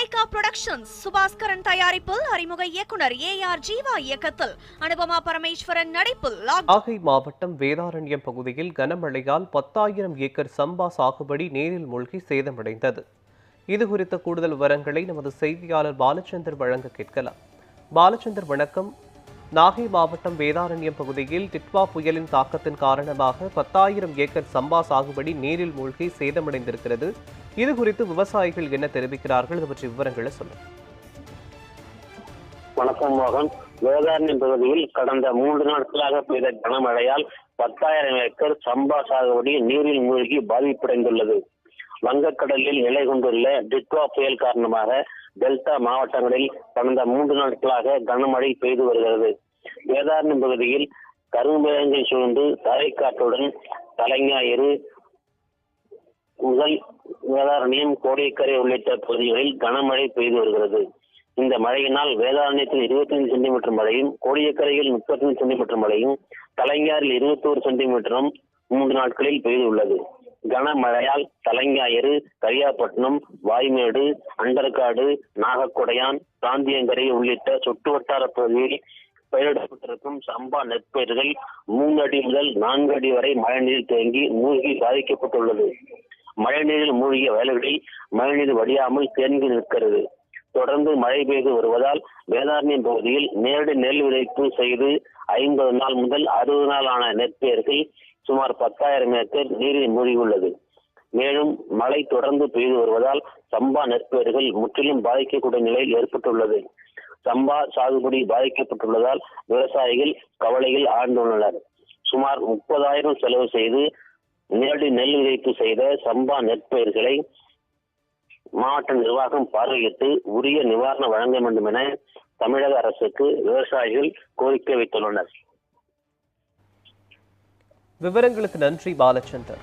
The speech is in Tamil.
லைகா புரொடக்ஷன்ஸ் சுபாஸ்கரன் தயாரிப்பில் அறிமுக இயக்குனர் ஏ ஆர் ஜீவா இயக்கத்தில். அனுபமா பரமேஸ்வரன் நடிப்பில் நாகை மாவட்டம் வேதாரண்யம் பகுதியில் கனமழையால் பத்தாயிரம் ஏக்கர் சம்பா சாகுபடி நீரில் மூழ்கி சேதமடைந்தது. இது குறித்த கூடுதல் விவரங்களை நமது செய்தியாளர் பாலச்சந்தர் வழங்க கேட்கலாம். பாலச்சந்தர் வணக்கம். நாகை மாவட்டம் வேதாரண்யம் பகுதியில் டிட்வா புயலின் தாக்கத்தின் காரணமாக பத்தாயிரம் ஏக்கர் சம்பா சாகுபடி நீரில் மூழ்கி சேதமடைந்திருக்கிறது. இது குறித்து விவசாயிகள் என்ன தெரிவிக்கிறார்கள்? இது பற்றி விவரங்களை சொல்லுங்கள் வணக்கம் மோகன். வேதாரண்யம் பகுதியில் கடந்த மூன்று நாட்களாக பெய்த கனமழையால் பத்தாயிரம் ஏக்கர் சம்பா சாகுபடி நீரில் மூழ்கி பாதிப்படைந்துள்ளது. வங்கக்கடலில் நிலை கொண்டுள்ள டிட்வா புயல் காரணமாக டெல்டா மாவட்டங்களில் கடந்த மூன்று நாட்களாக கனமழை பெய்து வருகிறது. வேதாரண்யம் பகுதியில் கரும்பேகங்கள் சூழ்ந்து தரைக்காட்டுடன் தலைஞாயிறு முதல் வேதாரண்யம் கோடியக்கரை உள்ளிட்ட பகுதிகளில் கனமழை பெய்து வருகிறது. இந்த மழையினால் வேதாரண்யத்தில் இருபத்தி ஐந்து சென்டிமீட்டர் மழையும் கோடியக்கரையில் முப்பத்தி ஐந்து சென்டிமீட்டர் மழையும் கலைஞாரில் இருபத்தோரு சென்டிமீட்டரும் மூன்று நாட்களில் பெய்துள்ளது. கனமழையால் தலைஞாயிறு கரியாப்பட்டினம் வாய்மேடு அண்டர்காடு நாகக்கொடையான் பிராந்தியங்கரை உள்ளிட்ட சுற்றுவட்டார பகுதியில் பயிரிடப்பட்டிருக்கும் சம்பா நெற்பயிர்கள் மூன்று அடி முதல் நான்கு அடி வரை மழைநீர் தேங்கி மூழ்கி பாதிக்கப்பட்டுள்ளது மழைநீரில் மூழ்கிய வயல்களில் மழைநீர் வடியாமல் தேங்கி நிற்கிறது. தொடர்ந்து மழை பெய்து வருவதால் வேதாரண்யம் பகுதியில் நேரடி நெல் விதைப்பு செய்து ஐம்பது நாள் முதல் அறுபது நாள் ஆன நெற்பயிர்கள் சுமார் பத்தாயிரம் ஏக்கர் நீரில் மூழ்கியுள்ளது. மேலும் மழை தொடர்ந்து பெய்து வருவதால் சம்பா நெற்பயிர்கள் முற்றிலும் பாதிக்கக்கூடிய நிலையில் ஏற்பட்டுள்ளது. சம்பா சாகுபடி பாதிக்கப்பட்டுள்ளதால் விவசாயிகள் கவலையில் ஆழ்ந்துள்ளனர். சுமார் முப்பதாயிரம் செலவு செய்து நேரடி நெல் விதைப்பு செய்த சம்பா நெற்பயிர்களை மாவட்ட நிர்வாகம் பார்வையிட்டு உரிய நிவாரணம் வழங்க வேண்டும் என தமிழக அரசுக்கு விவசாயிகள் கோரிக்கை வைத்துள்ளனர். விவரங்களுக்கு நன்றி பாலச்சந்தர்.